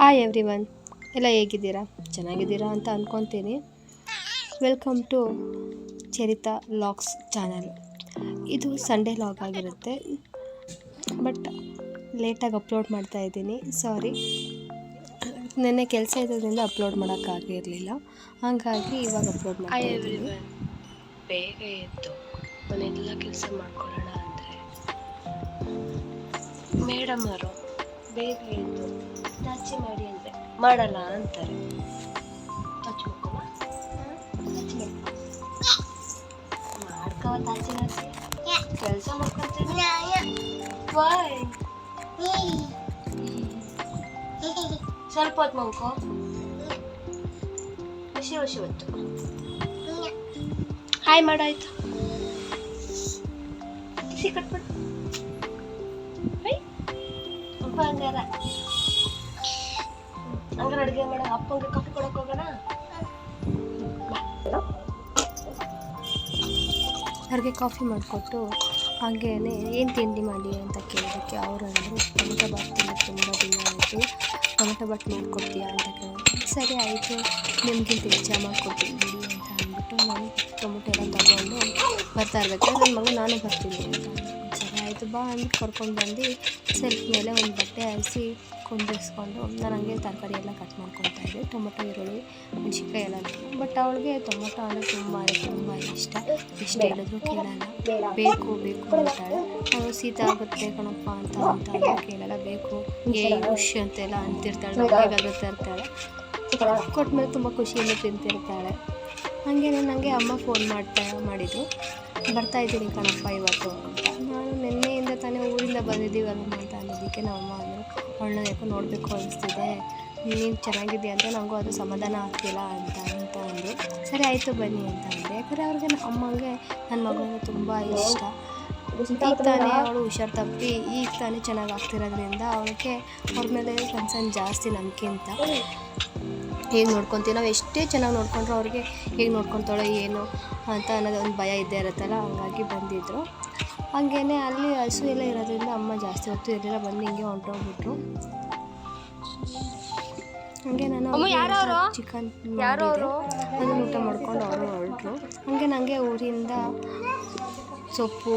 Hi every one ಎಲ್ಲ ಹೇಗಿದ್ದೀರಾ? ಚೆನ್ನಾಗಿದ್ದೀರಾ ಅಂತ ಅಂದ್ಕೊತೀನಿ welcome to Charitha logs channel ಇದು ಸಂಡೇ ಲಾಗ್ ಆಗಿರುತ್ತೆ. ಬಟ್ ಲೇಟಾಗಿ ಅಪ್ಲೋಡ್ ಮಾಡ್ತಾ ಇದ್ದೀನಿ. ಸಾರಿ ನೆನ್ನೆ ಕೆಲಸ ಇರೋದ್ರಿಂದ ಅಪ್ಲೋಡ್ ಮಾಡೋಕ್ಕಾಗಿರಲಿಲ್ಲ ಹಾಗಾಗಿ ಇವಾಗ ಅಪ್ಲೋಡ್ ಇದ್ದೀನಿ. ಬೇಗ ಎದ್ದು. ಮನೆಯೆಲ್ಲ ಕೆಲಸ ಮಾಡ್ಕೊಳ್ಳೋಣ ಅಂದರೆ. ಮೇಡಮ್ ಅವರು ಬೇಗ ಎದ್ದು ಟಚ್ ಮಾಡಿ ಅಂದರೆ ಮಾಡಲ್ಲ ಅಂತಾರೆ. ಟಚ್ ಮಾಡ್ಕೊಮ್ಮ. ನಾಚಿ ಮಾಡ್ಕೊ. ನಾಚಿ ನಾಚಿ ಕೆಲಸ ವಾಯ್ ಸ್ವಲ್ಪ ಹೊತ್ತು ಮಲ್ಕೋ. ಖುಷಿ ಖುಷಿ ಹೊತ್ತು. ಹಾಯ್ ಮಾಡಾಯ್ತು ಕಿಸಿ ಅಡುಗೆ ಮಾಡ. ಅಪ್ಪಂಗೆ ಕಾಫಿ ಕೊಡಕ್ ಹೋಗೋಣ? ಅವ್ರಿಗೆ ಕಾಫಿ ಮಾಡಿಕೊಟ್ಟು ಹಾಗೇನೆ ಏನು ತಿಂಡಿ ಮಾಡಿ ಅಂತ ಕೇಳೋದಕ್ಕೆ ಅವರು ಅಂದರು ಟೊಮೆಟೊ ಬಾತ್ ತಿಂದು ತುಂಬ ದಿನ ಆಯಿತು. ಟೊಮೆಟೊ ಬಾತ್ ಮಾಡ್ಕೊಡ್ತೀಯಾ ಅಂತ ಕೇಳಿದ್ರು. ಸರಿ ಆಯಿತು, ನಿಮಗೆ ಹೆಚ್ಚಾಗಿ ಮಾಡ್ಕೊಡ್ತೀನಿ ಬಿಡಿ ಅಂತ ಅಂದ್ಬಿಟ್ಟು ನಾನು ಟೊಮೆಟೊ ಎಲ್ಲ ತಗೊಂಡು ಬರ್ತಾ ಇರ್ಬೇಕಾದ್ರೆ ನನ್ನ ಮಗ ನಾನು ಬರ್ತೀನಿ ಅಂತ ಸರಿ ಆಯಿತು, ಬಾ ಅಂದ್ಬಿಟ್ಟು ಕರ್ಕೊಂಡು ಬಂದು ಸೆಲ್ಫ್ ಮೇಲೆ ಒಂದು ಬಟ್ಟೆ ಹಾಸಿ ಕುಂದಿರಿಸ್ಕೊಂಡು ನಾನು ಹಂಗೆ ತರಕಾರಿ ಎಲ್ಲ ಕಟ್ ಮಾಡ್ಕೊತಾ ಇದ್ದೆ. ಟೊಮೊಟೊ, ಈರುಳ್ಳಿ, ಮೆಣಸಿನ್ಕಾಯಿ ಎಲ್ಲ ಬಟ್ ಅವಳಿಗೆ ಟೊಮೊಟೊ ಅಂದರೆ ತುಂಬ ತುಂಬ ಇಷ್ಟ. ಇಷ್ಟ ಹೇಳಿದ್ರು ಕೇಳಲ್ಲ. ಬೇಕು ಬೇಕು ಅಂತಾಳೆ. ನಾನು ಶೀತ ಆಗುತ್ತೆ ಕಣಪ್ಪ ಅಂತ ಅಂತ ಕೇಳಲ್ಲ. ಬೇಕು, ಏ, ಖುಷಿ ಅಂತೆಲ್ಲ ಅಂತಿರ್ತಾಳೆ. ಹೇಗಾದರೂ ತರ್ತಾಳೆ ಕೊಟ್ಟ ಮೇಲೆ ತುಂಬ ಖುಷಿಯಿಂದ ತಿಂತಿರ್ತಾಳೆ. ಹಾಗೇನೆ ನನಗೆ ಅಮ್ಮ ಫೋನ್ ಮಾಡ್ತಾ ಮಾಡಿದ್ರು ಬರ್ತಾ ಇದ್ದೀನಿ ಕಣಪ್ಪ ಇವತ್ತು ನಾನು ನಿನ್ನೆಯಿಂದ ತಾನೇ ಊರಿಂದ ಬಂದಿದ್ದೀವಲ್ಲ ಅಂತ ಅನ್ನೋದಕ್ಕೆ ನಮ್ಮ ಅಮ್ಮ ಅಂದರು ಅವಳನ್ನ ಯಾಕೋ ನೋಡಬೇಕು ಅನಿಸ್ತಿದೆ. ನೀನು ಚೆನ್ನಾಗಿದೆಯಾ ಅಂತ ನನಗೂ ಅದು ಸಮಾಧಾನ ಆಗ್ತಿಲ್ಲ ಅಂತ ಅಂತ ಅಂದರು ಸರಿ ಆಯಿತು ಬನ್ನಿ ಅಂತ ಅಂದರು ಯಾಕಂದರೆ ಅವ್ರಿಗೆ ಅಮ್ಮಂಗೆ ನನ್ನ ಮಗನಿಗೆ ತುಂಬ ಇಷ್ಟ. ಈಗ ತಾನೇ ಅವಳು ಹುಷಾರು ತಪ್ಪಿ ಈಗ ತಾನೇ ಚೆನ್ನಾಗಿ ಆಗ್ತಿರೋದ್ರಿಂದ ಅವಳಿಗೆ ಅವ್ರ ಮೇಲೆ ಕನ್ಸರ್ನ್ ಜಾಸ್ತಿ ನಮ್ಗಿಂತ. ಹೇಗೆ ನೋಡ್ಕೊತೀವಿ? ನಾವು ಎಷ್ಟೇ ಚೆನ್ನಾಗಿ ನೋಡ್ಕೊಂಡ್ರು ಅವ್ರಿಗೆ ಹೇಗೆ ನೋಡ್ಕೊತಾಳೋ, ಏನು ಅಂತ ಅನ್ನೋದು ಒಂದು ಭಯ ಇದ್ದೇ ಇರುತ್ತಲ್ಲ, ಹಂಗಾಗಿ ಬಂದಿದ್ದರು ಹಾಗೇನೆ ಅಲ್ಲಿ ಹಸು ಎಲ್ಲ ಇರೋದ್ರಿಂದ ಅಮ್ಮ ಜಾಸ್ತಿ ಹೊತ್ತು ಇರಲಿಲ್ಲ ಬಂದು ಹಿಂಗೆ ಹೊಂಟೋಗ್ಬಿಟ್ರು ಹಂಗೆ ನಾನು ಚಿಕನ್ ಅದನ್ನು ಊಟ ಮಾಡ್ಕೊಂಡು ಅವರು ಹೊರಟರು. ಹಂಗೆ ನನಗೆ ಊರಿಂದ ಸೊಪ್ಪು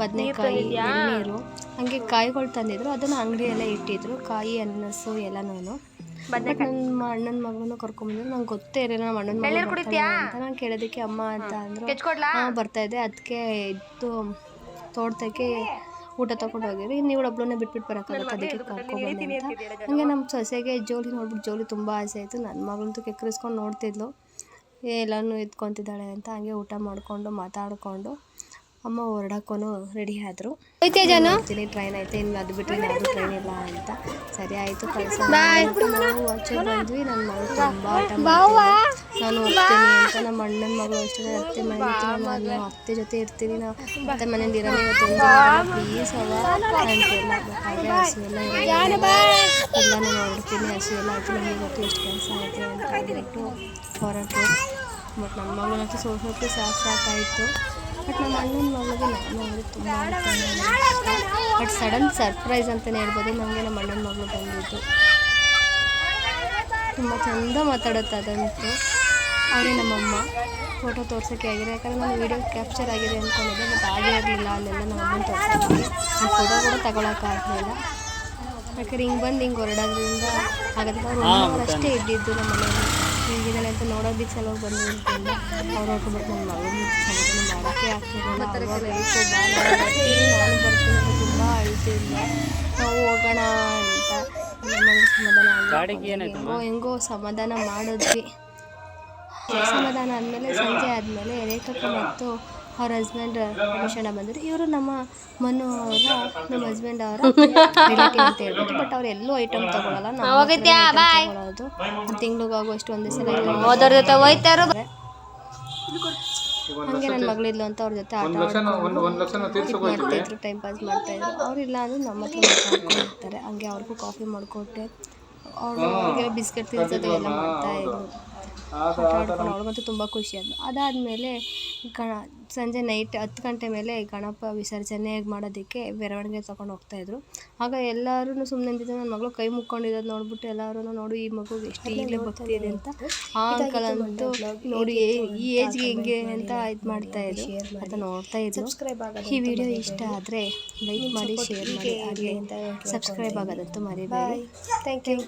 ಬದನೆಕಾಯಿ ನೀರು ಹಂಗೆ ಕಾಯಿಗಳು ತಂದಿದ್ರು. ಅದನ್ನು ಅಂಗಡಿಯೆಲ್ಲ ಇಟ್ಟಿದ್ರು ಕಾಯಿ ಅನ್ನಸು ಎಲ್ಲನೂ ಬಟ್ ನನ್ನ ಅಣ್ಣನ ಮಗನ ಕರ್ಕೊಂಬಂದ್ರು ನಂಗೆ ಗೊತ್ತೇ ಇರಲಿಲ್ಲ ನಮ್ಮ ಅಣ್ಣನ ಮಗ ಅಂತ. ನಾನು ಕೇಳೋದಕ್ಕೆ ಅಮ್ಮ ಅಂತ ಅಂದರು. ಹಾಂ ಬರ್ತಾ ಇದೆ. ಅದಕ್ಕೆ ಇದು ತೋಟಕ್ಕೆ ಊಟ ತಗೊಂಡು ಇನ್ನು ಇವಳು ಒಬ್ಳನ್ನೇ ಬಿಟ್ಬಿಟ್ಟು ಬರೋಕ್ಕಾಗುತ್ತೆ. ಅದಕ್ಕೆ ಕರ್ಕೊಂಡು ಅಂತ. ಹಂಗೆ ನಮ್ಮ ಸೊಸೆಗೆ ಜೋಲಿ ನೋಡ್ಬಿಟ್ಟು ಜೋಲಿ ತುಂಬ ಆಸೆ ಆಯಿತು. ನನ್ನ ಮಗಳಂತೂ ಕೆಕ್ಕರಿಸ್ಕೊಂಡು ನೋಡ್ತಿದ್ಲು. ಎಲ್ಲನೂ ಎತ್ಕೊತಿದ್ದಾಳೆ ಅಂತ ಹಂಗೆ ಊಟ ಮಾಡಿಕೊಂಡು ಮಾತಾಡಿಕೊಂಡು ಅಮ್ಮ ಹೊರಡಕ್ಕೂ ರೆಡಿ ಆದರು. ಹೋಗ್ತೀನಿ ಟ್ರೈನ್ ಐತೆ ಇನ್ನು ಅದು ಬಿಟ್ಟರೆ ಯಾವುದು ಟ್ರೈನ್ ಇಲ್ಲ ಅಂತ. ಸರಿ ಆಯಿತು ಬಾಯ್. ನಾವು ಬಂದ್ವಿ. ನನ್ನ ಮಗಳು ತುಂಬ ಆಟ. ನಾನು ಹೋಗ್ತೀನಿ ಅಂತ, ನಮ್ಮ ಅಣ್ಣನ ಮಗಳು ಅಷ್ಟೇ ಅತ್ತೆ ಮನೆ ನಾನು ಅತ್ತೆ ಜೊತೆ ಇರ್ತೀನಿ, ನಾವು ಅತ್ತೆ ಮನೇಲಿ ಇರೋಣ ಪ್ಲೀಸ್ ಅವ ಹಸು ಎಲ್ಲ ನೋಡ್ತೀನಿ, ಹಸು ಎಲ್ಲ ಆಯ್ತು, ನಮಗೆ ಗೊತ್ತು ಎಷ್ಟು ಕೆಲಸ ಆಯಿತು ಅಂತ ಅಂದ್ಬಿಟ್ಟು ಹೊರಟು. ಬಟ್ ನಮ್ಮ ಮಗಳಂತೂ ಸೋಸೋಕ್ಕೆ ಸಾಕು ಸಾಕಾಯಿತು ಬಟ್ ನಮ್ಮ ಅಣ್ಣನ ಮಗಳಿಗೆ ನಾನು ಅಂದರೆ ತುಂಬ ಬಟ್ ಸಡನ್ ಸರ್ಪ್ರೈಸ್ ಅಂತಲೇ ಹೇಳ್ಬೋದು ನನಗೆ ನಮ್ಮ ಅಣ್ಣನ ಮಗಳು ಬಂದಿದ್ದು. ತುಂಬ ಚಂದ ಮಾತಾಡುತ್ತೆ ಅದಂತೂ. ಅವರೇ ನಮ್ಮಮ್ಮ. ಫೋಟೋ ತೋರ್ಸೋಕ್ಕೆ ಆಗಿದೆ ಯಾಕಂದರೆ ನಾನು ವೀಡಿಯೋ ಕ್ಯಾಪ್ಚರ್ ಆಗಿದೆ ಅಂದ್ಕೊಂಡಿದ್ದೆ ಬಟ್ ಆಗೇ ಇರಲಿಲ್ಲ ಅಲ್ಲೆಲ್ಲ ನಮ್ಮ ಅಮ್ಮನ ತೋರಿಸಿದ್ವಿ. ನಾನು ಫೋಟೋ ಕೂಡ ತಗೊಳಕ್ಕಾಗಲಿಲ್ಲ ಯಾಕಂದ್ರೆ ಹಿಂಗೆ ಬಂದು ಹಿಂಗೆ ಹೊರಡೋದ್ರಿಂದ ಆಗೋದಿಲ್ಲ ಅವ್ರು ಅವ್ರು ಅಷ್ಟೇ ಇದ್ದಿದ್ದು ನಮ್ಮ ಮನೆಯಲ್ಲಿ ಹಿಂಗಿದ್ದಾಳೆ ಅಂತ ನೋಡೋದಕ್ಕೆ ಬಂದು ಅಂತಂದ್ರೆ ಅವ್ರು ಹೋಗ್ಬಿಟ್ಟು ನಮ್ಮ ಮಗಳು ಸಮಾಧಾನ ಮಾಡೋಕ್ಕೆ ಆಗ್ತಿರಲಿಲ್ಲ ನಾನು ಬರ್ತೀನಿ, ಅಂತ ತುಂಬ ಅಳ್ತಿದ್ದೆ ನಾವು ಹೋಗೋಣ ಅಂತ. ನಮ್ಮ ಸಮಾಧಾನ ಹೆಂಗೋ ಸಮಾಧಾನ ಮಾಡಿದ್ವಿ. ಸಮಾಧಾನ ಆದಮೇಲೆ ಸಂಜೆ ಆದಮೇಲೆ ರೇಖಕ್ಕ ಮತ್ತು ಅವ್ರ ಹಸ್ಬೆಂಡ್ ರಮೇಶಣ್ಣ ಬಂದರು ಇವರು ನಮ್ಮ ಮನು ಅವರ ನಮ್ಮ ಹಸ್ಬೆಂಡ್ ಅವರ ರಿಲೇಟಿವ್ ಅಂತ ಹೇಳ್ಬೋದು ಬಟ್ ಅವ್ರು ಎಲ್ಲೂ ಐಟಮ್ ತಗೊಳಲ್ಲ. ನಾವು ತಗೊಳ್ಳೋದು ತಿಂಗಳಿಗಾಗುವಷ್ಟು ಒಂದೇ ಸಲ ಓದೋರ್ ಜೊತೆ ಹೋಯ್ತಾರೋ ಹಂಗೆ ನನ್ನ ಮಗಳಿದ್ಲು ಅಂತ ಅವ್ರ ಜೊತೆ ಆಟ ಮಾಡ್ತಾಯಿದ್ರು ಇದ್ ಮಾಡ್ತಾ ಇದ್ರು ಟೈಮ್ ಪಾಸ್ ಮಾಡ್ತಾ ಇದ್ರು ಅವ್ರಿಲ್ಲ ಅಂದ್ರೆ ನಮ್ಮ ಹತ್ರ ಮಾತಾಡ್ಕೊಂಡಿರ್ತಾರೆ ಹಂಗೆ ಅವ್ರಿಗೂ ಕಾಫಿ ಮಾಡಿಕೊಟ್ಟೆ. ಅವ್ರು ಅವ್ರಿಗೆಲ್ಲ ಬಿಸ್ಕೆಟ್ ತಿನ್ಸೋದು ಎಲ್ಲ ಮಾಡ್ತಾ ಇದ್ರು. ಆಟ ಆಡ್ಕೊಂಡು ಅವಳಿಗಂತೂ ತುಂಬ ಖುಷಿ ಅದು ಅದಾದಮೇಲೆ ಗಣ ಸಂಜೆ ನೈಟ್ ಹತ್ತು ಗಂಟೆ ಮೇಲೆ ಗಣಪ ವಿಸರ್ಜನೆ ಮಾಡೋದಕ್ಕೆ ಮೆರವಣಿಗೆ ತಗೊಂಡು ಹೋಗ್ತಾಯಿದ್ರು ಆಗ ಎಲ್ಲರೂ ಸುಮ್ಮನೆ ನಿಂತಿದ್ದು ನನ್ನ ಮಗಳು ಕೈ ಮುಕ್ಕೊಂಡಿರೋದು ನೋಡ್ಬಿಟ್ಟು ಎಲ್ಲರೂ ನೋಡು ಈ ಮಗು ಎಷ್ಟು ಈಗಲೇ ಭಕ್ತಿ ಇದೆ ಅಂತ ಆ ಅಂಕಲ್ ಅಂತೂ ನೋಡಿ ಈ ಏಜ್ಗೆ ಹೆಂಗೆ ಅಂತ ಇದು ಮಾಡ್ತಾ ಇದ್ರು ಅಂತ ನೋಡ್ತಾ ಇದ್ರು. ಈ ವಿಡಿಯೋ ಇಷ್ಟ ಆದರೆ ಲೈಕ್ ಮಾಡಿ ಶೇರ್ ಮಾಡಿ ಹಾಗೆ ಅಂತ ಸಬ್ಸ್ಕ್ರೈಬ್ ಆಗೋದಂತೂ ಮರಿಬೇಡಿ. Thank you